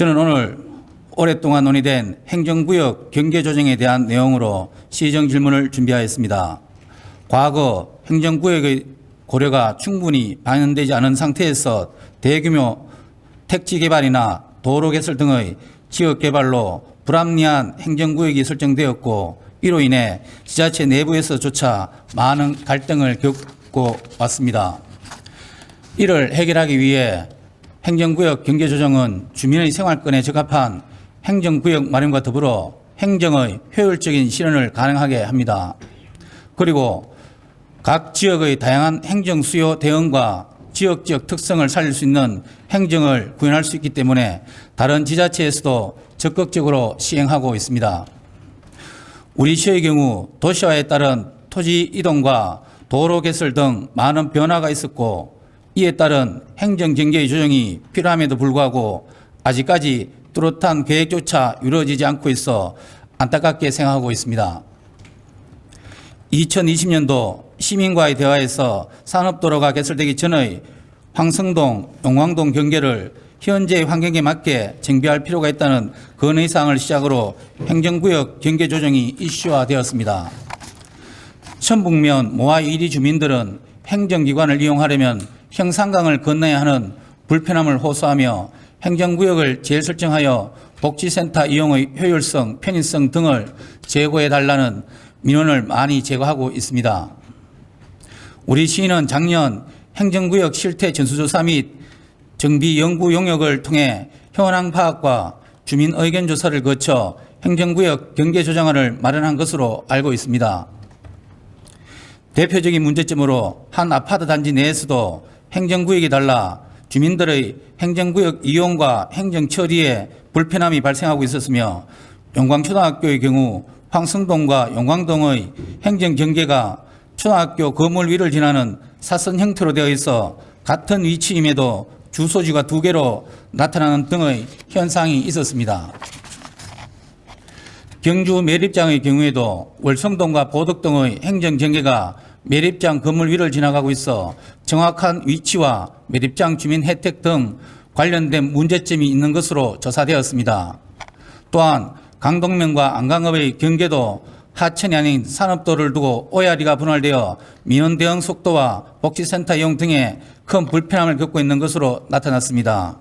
저는 오늘 오랫동안 논의된 행정구역 경계 조정에 대한 내용으로 시정 질문을 준비하였습니다. 과거 행정구역의 고려가 충분히 반영되지 않은 상태에서 대규모 택지 개발이나 도로 개설 등의 지역 개발로 불합리한 행정구역이 설정되었고 이로 인해 지자체 내부에서조차 많은 갈등을 겪고 왔습니다. 이를 해결하기 위해 행정구역 경계조정은 주민의 생활권에 적합한 행정구역 마련과 더불어 행정의 효율적인 실현을 가능하게 합니다. 그리고 각 지역의 다양한 행정 수요 대응과 지역 지역 특성을 살릴 수 있는 행정을 구현할 수 있기 때문에 다른 지자체에서도 적극적으로 시행하고 있습니다. 우리 시의 경우 도시화에 따른 토지 이동과 도로 개설 등 많은 변화가 있었고 이에 따른 행정 경계의 조정이 필요함에도 불구하고 아직까지 뚜렷한 계획조차 이루어지지 않고 있어 안타깝게 생각하고 있습니다. 2020년도 시민과의 대화에서 산업도로가 개설되기 전의 황성동, 용왕동 경계를 현재의 환경에 맞게 정비할 필요가 있다는 건의사항을 시작으로 행정구역 경계 조정이 이슈화되었습니다. 천북면 모아 1위 주민들은 행정기관을 이용하려면 형산강을 건너야 하는 불편함을 호소하며 행정구역을 재설정하여 복지센터 이용의 효율성, 편의성 등을 제고해 달라는 민원을 많이 제거하고 있습니다. 우리 시는 작년 행정구역 실태 전수조사 및 정비 연구 용역을 통해 현황 파악과 주민 의견 조사를 거쳐 행정구역 경계 조정안을 마련한 것으로 알고 있습니다. 대표적인 문제점으로 한 아파트 단지 내에서도 행정구역이 달라 주민들의 행정구역 이용과 행정 처리에 불편함이 발생하고 있었으며 용광초등학교의 경우 황성동과 용광동의 행정 경계가 초등학교 건물 위를 지나는 사선 형태로 되어 있어 같은 위치임에도 주소지가 두 개로 나타나는 등의 현상이 있었습니다. 경주 매립장의 경우에도 월성동과 보덕 등의 행정 경계가 매립장 건물 위를 지나가고 있어 정확한 위치와 매립장 주민 혜택 등 관련된 문제점이 있는 것으로 조사되었습니다. 또한 강동면과 안강읍의 경계도 하천이 아닌 산업도를 두고 오야리가 분할되어 민원 대응 속도와 복지센터 이용 등에 큰 불편함을 겪고 있는 것으로 나타났습니다.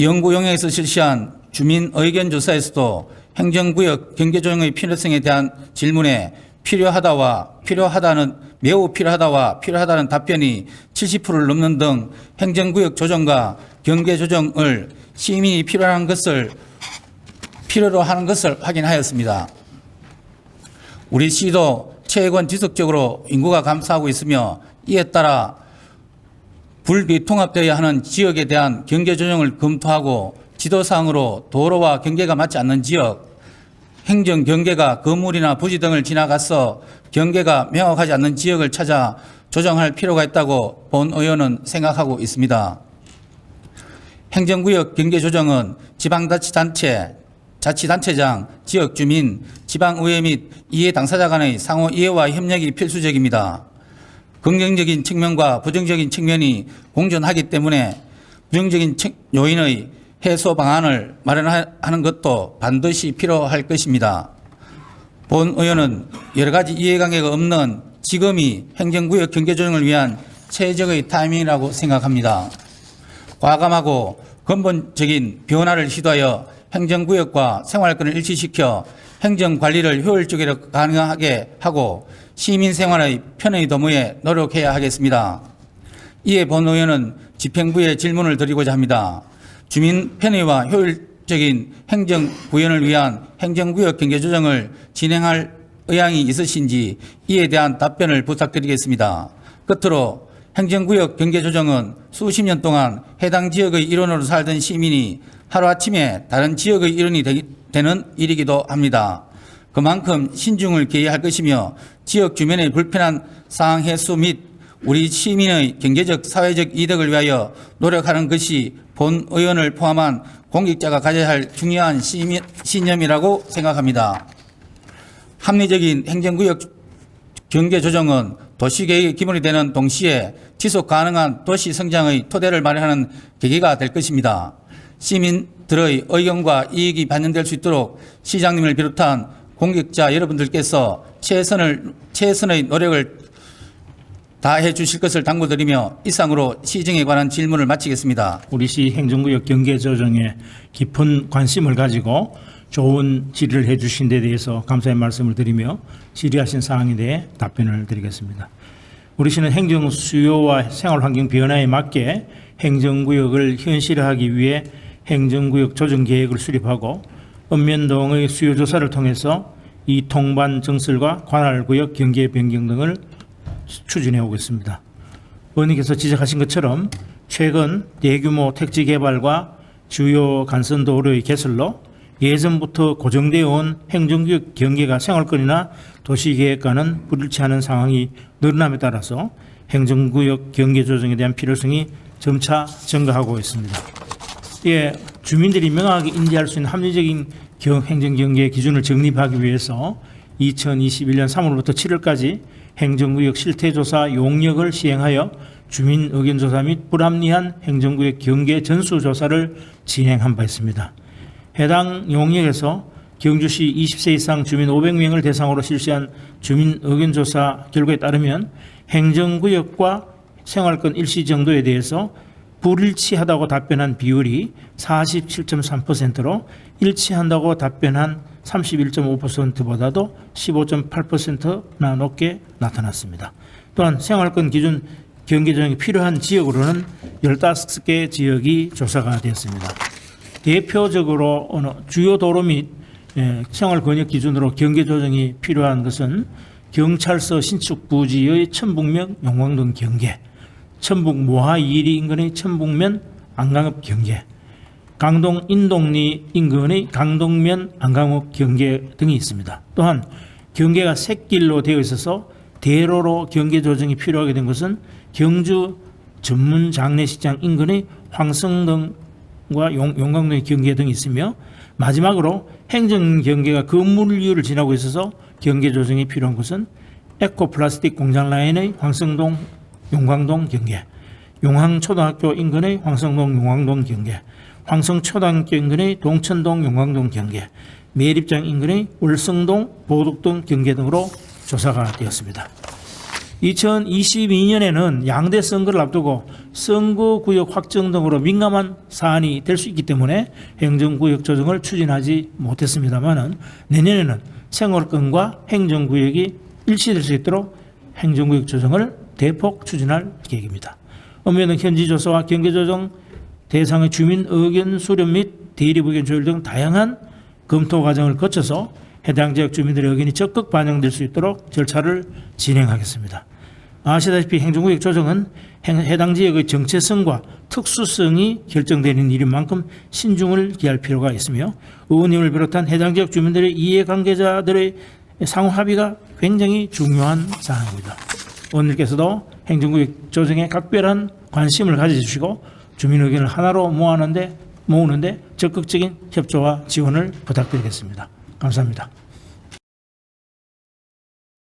연구 용역에서 실시한 주민 의견 조사에서도 행정구역 경계 조정의 필요성에 대한 질문에 필요하다와 필요하다는 매우 필요하다와 필요하다는 답변이 70%를 넘는 등 행정구역 조정과 경계 조정을 시민이 필요한 것을 필요로 하는 것을 확인하였습니다. 우리 시도 최근 지속적으로 인구가 감소하고 있으며 이에 따라 불비통합되어야 하는 지역에 대한 경계 조정을 검토하고 지도사항으로 도로와 경계가 맞지 않는 지역, 행정 경계가 건물이나 부지 등을 지나가서 경계가 명확하지 않는 지역을 찾아 조정할 필요가 있다고 본 의원은 생각하고 있습니다. 행정구역 경계 조정은 지방자치단체, 자치단체장, 지역 주민, 지방의회 및 이해 당사자 간의 상호 이해와 협력이 필수적입니다. 긍정적인 측면과 부정적인 측면이 공존하기 때문에 부정적인 측- 요인의 해소 방안을 마련하는 것도 반드시 필요할 것입니다. 본 의원은 여러 가지 이해관계가 없는 지금이 행정구역 경계 조정을 위한 최적의 타이밍이라고 생각합니다. 과감하고 근본적인 변화를 시도하여 행정구역과 생활권을 일치시켜 행정관리를 효율적으로 가능하게 하고 시민 생활의 편의 도모에 노력해야 하겠습니다. 이에 본 의원은 집행부에 질문을 드리고자 합니다. 주민 편의와 효율적인 행정 구현을 위한 행정구역 경계 조정을 진행할 의향이 있으신지 이에 대한 답변을 부탁드리겠습니다. 끝으로 행정구역 경계 조정은 수십 년 동안 해당 지역의 일원으로 살던 시민이 하루아침에 다른 지역의 일원이 되- 되는 일이기도 합니다. 그만큼 신중을 기해야 할 것이며 지역 주민의 불편한 사항 해소 및 우리 시민의 경제적 사회적 이득을 위하여 노력하는 것이 본 의원을 포함한 공직자가 가져야 할 중요한 신념이라고 생각합니다. 합리적인 행정구역 경계 조정은 도시계획의 기본이 되는 동시에 지속 가능한 도시 성장의 토대를 마련하는 계기가 될 것입니다. 시민 시민들의 의견과 이익이 반영될 수 있도록 시장님을 비롯한 공직자 여러분들께서 최선을 최선의 노력을 다 해 주실 것을 당부드리며 이상으로 시정에 관한 질문을 마치겠습니다. 우리 시 행정구역 경계 조정에 깊은 관심을 가지고 좋은 질의를 해 주신 데 대해서 감사의 말씀을 드리며 질의하신 사항에 대해 답변을 드리겠습니다. 우리 시는 행정 수요와 생활 환경 변화에 맞게 행정구역을 현실화하기 위해 행정구역 조정 계획을 수립하고 읍면동의 수요 조사를 통해서 이 통반 정설과 관할구역 경계 변경 등을 추진해 오겠습니다. 의원님께서 지적하신 것처럼 최근 대규모 택지 개발과 주요 간선 도로의 개설로 예전부터 고정되어 온 행정구역 경계가 생활권이나 도시계획과는 불일치하는 상황이 늘어남에 따라서 행정구역 경계 조정에 대한 필요성이 점차 증가하고 있습니다. 이에 주민들이 명확하게 인지할 수 있는 합리적인 경- 행정경계 기준을 정립하기 위해서 2021년 3월부터 7월까지 행정구역 실태조사 용역을 시행하여 주민 의견조사 및 불합리한 행정구역 경계 전수조사를 진행한 바 있습니다. 해당 용역에서 경주시 20세 이상 주민 500명을 대상으로 실시한 주민 의견조사 결과에 따르면 행정구역과 생활권 일시 정도에 대해서 불일치하다고 답변한 비율이 47.3%로 일치한다고 답변한 31.5%보다도 15.8%나 높게 나타났습니다. 또한 생활권 기준 경계 조정이 필요한 지역으로는 15개 지역이 조사가 되었습니다. 대표적으로 어느 주요 도로 및 예, 생활 권역 기준으로 경계 조정이 필요한 것은 경찰서 신축 부지의 천북면 용광동 경계, 천북 모하 이리 인근의 천북면 안강읍 경계, 강동 인동리 인근의 강동면 안강읍 경계 등이 있습니다. 또한 경계가 샛길로 되어 있어서 대로로 경계 조정이 필요하게 된 것은 경주 전문 장례식장 인근의 황성동과 용, 용광동의 경계 등이 있으며 마지막으로 행정 경계가 건물류를 지나고 있어서 경계 조정이 필요한 곳은 에코플라스틱 공장 라인의 황성동 용광동 경계, 용항초등학교 인근의 황성동 용광동 경계, 황성 초등학교 인근의 동천동 용광동 경계, 매립장 인근의 월성동 보덕동 경계 등으로 조사가 되었습니다. 2022년에는 양대 선거를 앞두고 선거구역 확정 등으로 민감한 사안이 될 수 있기 때문에 행정구역 조정을 추진하지 못했습니다만은 내년에는 생활권과 행정구역이 일치될 수 있도록 행정구역 조정을 대폭 추진할 계획입니다. 업무는 현지 조사와 경계 조정 대상의 주민 의견 수렴 및 대립 의견 조율 등 다양한 검토 과정을 거쳐서 해당 지역 주민들의 의견이 적극 반영될 수 있도록 절차를 진행하겠습니다. 아시다시피 행정구역 조정은 행- 해당 지역의 정체성과 특수성이 결정되는 일인 만큼 신중을 기할 필요가 있으며 의원님을 비롯한 해당 지역 주민들의 이해관계자들의 상호 합의가 굉장히 중요한 사항입니다. 의원님께서도 행정구역 조정에 각별한 관심을 가져주시고 주민 의견을 하나로 모아는데 모으는데 적극적인 협조와 지원을 부탁드리겠습니다. 감사합니다.